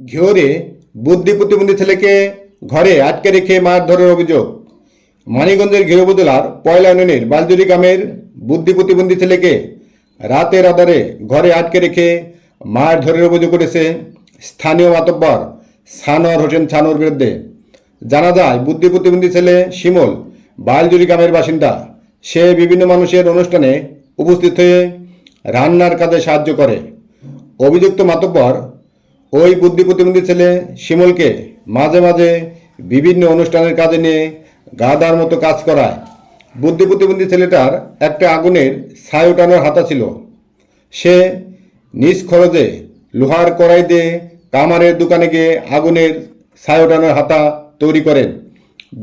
ঘিওরে বুদ্ধি প্রতিবন্ধী ছেলেকে ঘরে আটকে রেখে মারধরের অভিযোগ। মানিকগঞ্জের ঘিও উপজেলার পয়লা ইউনিয়নের বালজুরি গ্রামের বুদ্ধি প্রতিবন্ধী ছেলেকে রাতের আধারে ঘরে আটকে রেখে মারধরের অভিযোগ করেছে স্থানীয় মাতব্বর সানোয়ার হোসেন ছানুর বিরুদ্ধে। জানা যায়, বুদ্ধি প্রতিবন্ধী ছেলে শিমল বালজুরি গ্রামের বাসিন্দা। সে বিভিন্ন মানুষের অনুষ্ঠানে উপস্থিত হয়ে রান্নার কাজে সাহায্য করে। অভিযুক্ত মাতব্বর ওই বুদ্ধি প্রতিবন্ধী ছেলে শিমলকে মাঝে মাঝে বিভিন্ন অনুষ্ঠানের কাজে নিয়ে গাদার মতো কাজ করায়। বুদ্ধি প্রতিবন্ধী ছেলেটার একটা আগুনের ছাই ওঠানোর হাতা ছিল। সে নিজ খরচে লোহার কড়াই দিয়ে কামারের দোকানে গিয়ে আগুনের ছাই ওঠানোর হাতা তৈরি করেন।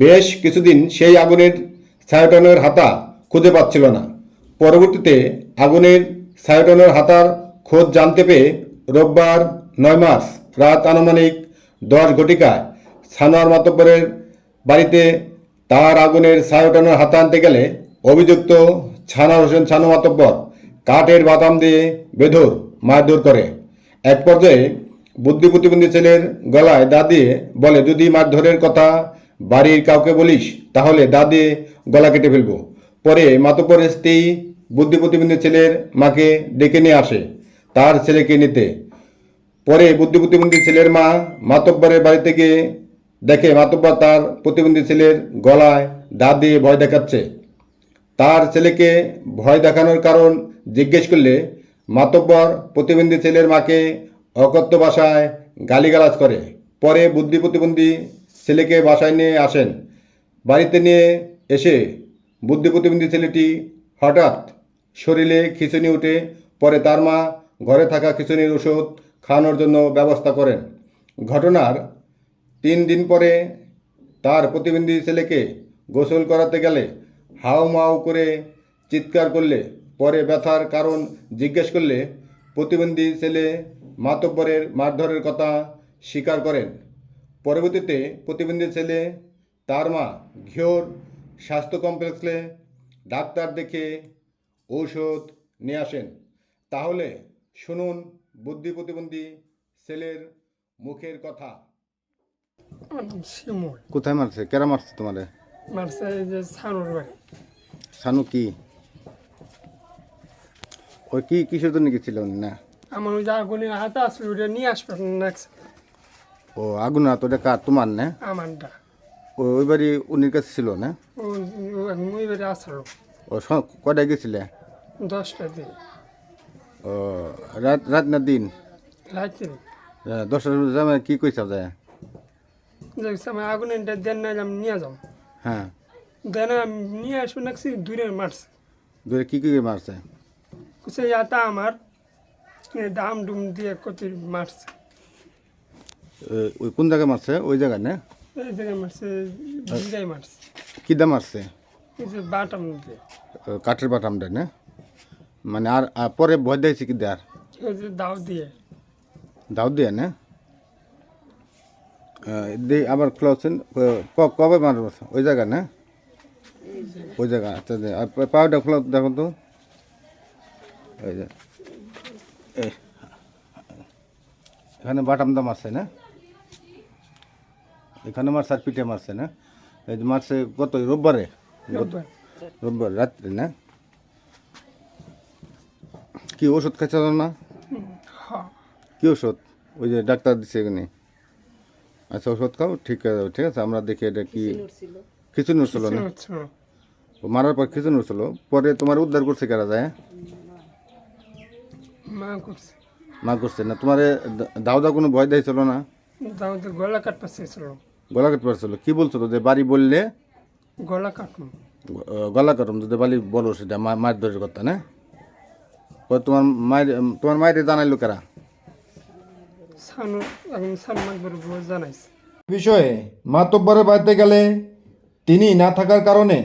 বেশ কিছুদিন সেই আগুনের ছাই ওঠানোর হাতা খুঁজে পাচ্ছিল না। পরবর্তীতে আগুনের ছাই ওঠানোর হাতার খোঁজ জানতে পেয়ে রোববার নয় মাস রাত আনুমানিক দশ ঘটিকায় সানোয়ার মাতব্বরের বাড়িতে তার আগুনের ওঠানোর হাতা আনতে গেলে অভিযুক্ত ছানার হোসেন ছানু মাতব্বর কাঠের বাদাম দিয়ে বেধর মারধর করে। এক পর্যায়ে বুদ্ধি প্রতিবন্ধী ছেলের গলায় দা দিয়ে বলে, যদি মারধরের কথা বাড়ির কাউকে বলিস, তাহলে দা দিয়ে গলা কেটে ফেলব। পরে মাতব্বরের স্ত্রী বুদ্ধি প্রতিবন্ধী ছেলের মাকে ডেকে নিয়ে আসে, তার ছেলেকে নিতে। পরে বুদ্ধি প্রতিবন্ধী ছেলের মা মাতব্বরের বাড়িতে গিয়ে দেখে মাতব্বর তার প্রতিবন্ধী ছেলের গলায় দা দিয়ে ভয় দেখাচ্ছে। তার ছেলেকে ভয় দেখানোর কারণ জিজ্ঞেস করলে মাতব্বর প্রতিবন্ধী ছেলের মাকে অকথ্য ভাষায় গালিগালাজ করে। পরে বুদ্ধি প্রতিবন্ধী ছেলেকে বাসায় নিয়ে আসেন। বাড়িতে নিয়ে এসে বুদ্ধি প্রতিবন্ধী ছেলেটি হঠাৎ শরীরে খিঁচুনি উঠে, পরে তার মা ঘরে থাকা খিচুনির ওষুধ খাওয়ানোর জন্য ব্যবস্থা করেন। ঘটনার তিন দিন পরে তার প্রতিবন্ধী ছেলেকে গোসল করাতে গেলে হাউ মাউ করে চিৎকার করলে, পরে ব্যথার কারণ জিজ্ঞেস করলে প্রতিবন্ধী ছেলে মাতব্বরের মারধরের কথা স্বীকার করেন। পরবর্তীতে প্রতিবন্ধী ছেলে তার মা ঘিওর স্বাস্থ্য কমপ্লেক্সে ডাক্তার দেখে ঔষধ নিয়ে আসেন। তাহলে শুনুন বুদ্ধি প্রতিবন্ধী ছেলের মুখের কথা। শিমুল কোথায় মারছে? কেরা মারছে তোমারে? মারছে এই যে সানুর বাড়ি। সানু কি? ওই কি কিসের জন্য গেছিল না। আমার ওই যে আগুনের হাতে আসলে ওটা নিয়ে আসবে নেক্সট ও আগুন হাত ওটা কার? তোমার না? আমারটা। ও ওই বাড়ি উনির কাছে ছিল না? ও ওই বাড়ি আসলো ও কটায় গেছিলে? দশটা দিয়ে ও রাত রাত না দিন? রাত্রি দশটার সময় কি কইছা যায়? দেখছি আমার আগুনেরটা দেন না আমি নিয়ে যাম। হ্যাঁ দেন আমি নিয়ে আসব নাকছি দূরে মারছে দূরে কি কি মারছে কুসে যাতা আমার দাম ডুম দিয়ে কত মারছে ওই- ওই কোন জায়গায় মারছে ওই জায়গায় না? এই জায়গায় মারছে জায়গায় মারছে কি দাম মারছে বাটাম দিয়ে। কাঠের বাটামটা না? মানে আর আর পরে ভয় দিয়েছে কি দেয়ার? দাও দিয়ে। দাও দিয়ে না? দিয়ে আবার খোলাচ্ছেন কবে মারব? ওই জায়গা না? ওই জায়গা আচ্ছা। আর পা- পাউডার খোলা দেখো তো। ওই যে। এখানে বাটাম দাম আছে না? এখানে মারছে আর পিঠে মারছে না? এই মারছে কত? রোববার। রোববার রাত্রে না? কি ওষুধ খাচ্ছ না? হ্যাঁ। কি ওষুধ? ওই যে ডাক্তার দিচ্ছে এখানে। আচ্ছা ওষুধ খাও ঠিক আছে ঠিক আছে আমরা দেখি এটা কি কিছু নড়ছিল। না? মারার পর কিছু নড়ছিল পরে তোমার উদ্ধার করছে কারা যায়? মা করছে। মা করছে না তোমার দাও দাও কোনো ভয় দিয়েছিল না? দাও তো গলা কাটপা শেষল গলা কাটতে পারছিল কি বলছিল? যে বাড়ি বললে গলা কাটুন। গলা কাটুম যদি বাড়ি বলো সেটা মা- মায়ের ধরে কথা না? তোমার মায়ের তোমার মায়ের জানাইলো কারা? সানু বিষয়ে মাতব্বরের বাড়িতে গেলে তিনি না থাকার কারণে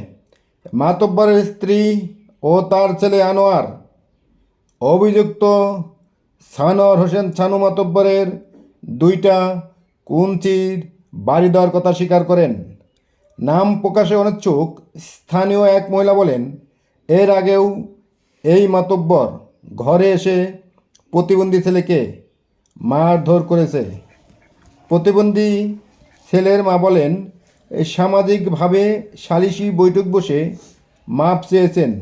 মাতব্বরের স্ত্রী ও তার ছেলে আনোয়ার অভিযুক্ত সানোয়ার হোসেন ছানু মাতব্বরের দুইটা কুঞ্চির বাড়ি দেওয়ার কথা স্বীকার করেন। নাম প্রকাশে অনিচ্ছুক স্থানীয় এক মহিলা বলেন এর আগেও এই মাতব্বর ঘরে এসে প্রতিবন্ধী ছেলেকে মারধর করেছে। প্রতিবন্ধী ছেলের মা বলেন "এ সামাজিকভাবে সালিশি বৈঠক বসে মাপ চেয়েছেন,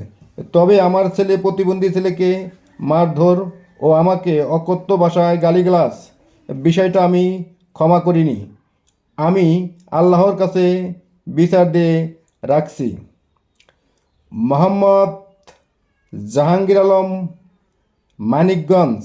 তবে আমার ছেলে প্রতিবন্ধী ছেলেকে মারধর ও আমাকে অকথ্য ভাষায় গালিগালাজ। বিষয়টা আমি ক্ষমা করিনি। আমি আল্লাহর কাছে বিচার দিয়ে রাখছি। মোহাম্মদ জাহাঙ্গীর আলম মানিকগঞ্জ